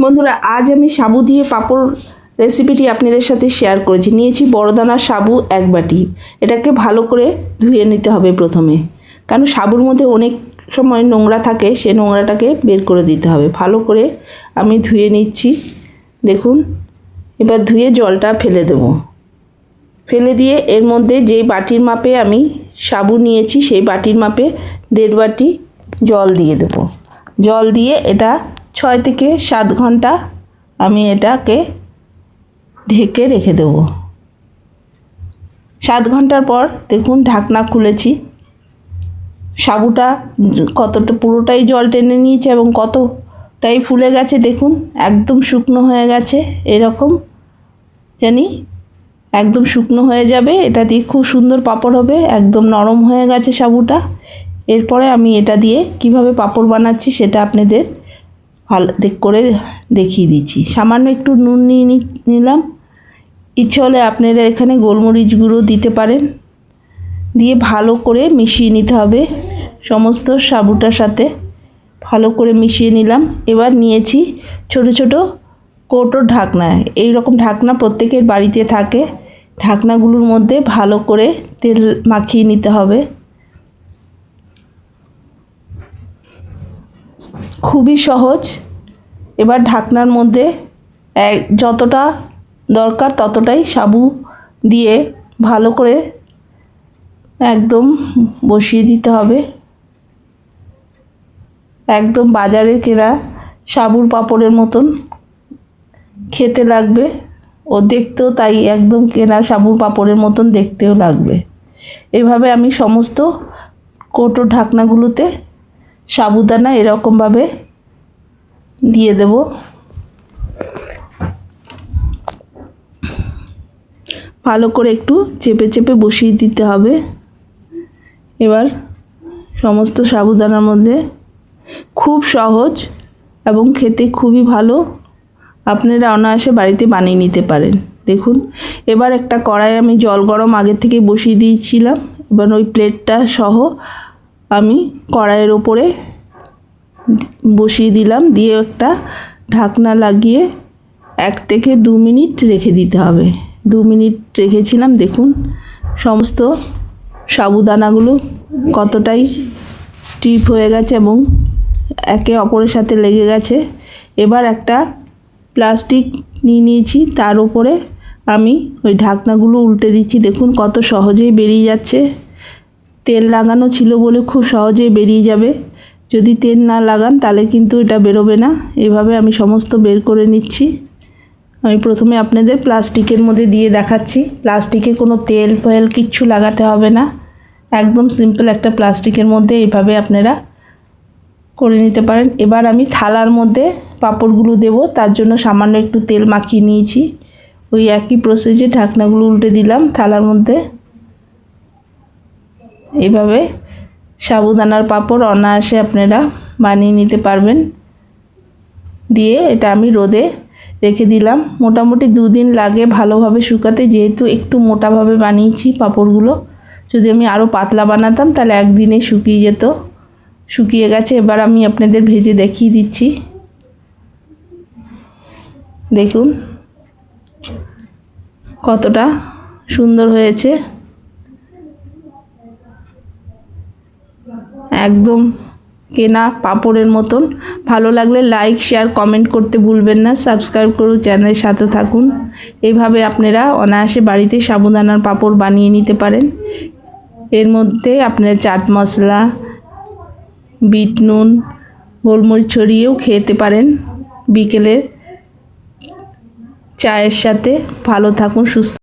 বন্ধুরা, আজ আমি সাবু দিয়ে পাঁপড় রেসিপিটি আপনাদের সাথে শেয়ার করেছি। নিয়েছি বড়দানার সাবু এক বাটি। এটাকে ভালো করে ধুয়ে নিতে হবে প্রথমে। কারণ সাবুর মধ্যে অনেক সময় নোংরা থাকে, সে নোংরাটাকে বের করে দিতে হবে। ভালো করে আমি ধুয়ে নিচ্ছি। দেখুন, এবার ধুয়ে জলটা ফেলে দেবো। ফেলে দিয়ে এর মধ্যে যেই বাটির মাপে আমি সাবু নিয়েছি, সেই বাটির মাপে দেড় বাটি জল দিয়ে দেবো। জল দিয়ে এটা ছয় থেকে সাত ঘণ্টা আমি এটাকে ঢেকে রেখে দেবো। সাত ঘণ্টার পর দেখুন ঢাকনা খুলেছি। সাবুটা কতটা, পুরোটাই জল টেনে নিয়েছে এবং কতটাই ফুলে গেছে দেখুন, একদম শুকনো হয়ে গেছে, এরকম জানি একদম শুকনো হয়ে যাবে। এটা দিয়ে খুব সুন্দর পাঁপড় হবে, একদম নরম হয়ে গেছে সাবুটা। এরপরে আমি এটা দিয়ে কীভাবে পাপড় বানাচ্ছি সেটা আপনাদের ভালো করে দেখিয়ে দিচ্ছি। সামান্য একটু নুন নিয়ে নিলাম। ইচ্ছে হলে আপনারা এখানে গোলমরিচ গুঁড়ো দিতে পারেন। দিয়ে ভালো করে মিশিয়ে নিতে হবে সমস্ত সাবুটার সাথে। ভালো করে মিশিয়ে নিলাম। এবার নিয়েছি ছোট ছোট কৌটোর ঢাকনা। এই রকম ঢাকনা প্রত্যেকের বাড়িতে থাকে। ঢাকনাগুলোর মধ্যে ভালো করে তেল মাখিয়ে নিতে হবে। খুবই সহজ। এবার ঢাকনার মধ্যে এক যতটা দরকার ততটাই সাবু দিয়ে ভালো করে একদম বসিয়ে দিতে হবে। একদম বাজারে কেনা সাবুর পাপড়ের মতন খেতে লাগবে। ও দেখতেও তাই একদম কেনা সাবুর পাপড়ের মতন দেখতেও লাগবে। এভাবে আমি সমস্ত কৌটো ঢাকনাগুলোতে সাবুদানা এরকমভাবে দিয়ে দেব। ভালো করে একটু চেপে চেপে বসিয়ে দিতে হবে। এবার সমস্ত সাবুদানার মধ্যে খুব সহজ এবং খেতে খুবই ভালো আপনারা অনায়াসে বাড়িতে বানিয়ে নিতে পারেন। দেখুন, এবার একটা কড়াই আমি জল গরম আগে থেকে বসিয়ে দিয়েছিলাম। এবার ওই প্লেটটা সহ আমি কড়াইয়ের ওপরে বসিয়ে দিলাম, দিয়ে একটা ঢাকনা লাগিয়ে এক থেকে দু মিনিট রেখে দিতে হবে। দু মিনিট রেখেছিলাম, দেখুন সমস্ত সাবুদানাগুলো কতটাই স্টিপ হয়ে গেছে এবং একে অপরের সাথে লেগে গেছে। এবার একটা প্লাস্টিক নিয়ে নিয়েছি, তার উপরে আমি ওই ঢাকনাগুলো উল্টে দিচ্ছি, দেখুন কত সহজেই বেরিয়ে যাচ্ছে। তেল লাগানো ছিল বলে খুব সহজেই বেরিয়ে যাবে। যদি তেল না লাগান, তাহলে কিন্তু এটা বেরোবে না। এভাবে আমি সমস্ত বের করে নিচ্ছি। আমি প্রথমে আপনাদের প্লাস্টিকের মধ্যে দিয়ে দেখাচ্ছি। প্লাস্টিকে কোনো তেল ফেল কিচ্ছু লাগাতে হবে না। একদম সিম্পল একটা প্লাস্টিকের মধ্যে এইভাবে আপনারা করে নিতে পারেন। এবার আমি থালার মধ্যে পাঁপড়গুলো দেব। তার জন্য সামান্য একটু তেল মাখিয়ে নিয়েছি। ওই একই প্রসেসে ঢাকনাগুলো উল্টে দিলাম থালার মধ্যে। এভাবে সাবুদানার পাঁপড় অনায়াসে আপনারা বানিয়ে নিতে পারবেন। দিয়ে এটা আমি রোদে রেখে দিলাম। মোটামুটি দুদিন লাগে ভালোভাবে শুকাতে, যেহেতু একটু মোটাভাবে বানিয়েছি পাঁপড়গুলো। যদি আমি আরও পাতলা বানাতাম, তাহলে একদিনে শুকিয়ে যেত। শুকিয়ে গেছে, এবার আমি আপনাদের ভেজে দেখিয়ে দিচ্ছি। দেখুন কতটা সুন্দর হয়েছে। একদম কেনা পাপড়ের মতন। ভালো লাগলে লাইক শেয়ার কমেন্ট করতে ভুলবেন না। সাবস্ক্রাইব করুন চ্যানেলের সাথে থাকুন। এইভাবে আপনারা অনায়াসে বাড়িতে সাবুদানার পাঁপড় বানিয়ে নিতে পারেন। এর মধ্যে আপনারা চাট মশলা, বিট নুন, গোলমরিচ ছড়িয়েও খেতে পারেন। বিকেলে চায়ের সাথে ভালো থাকুন, সুস্থ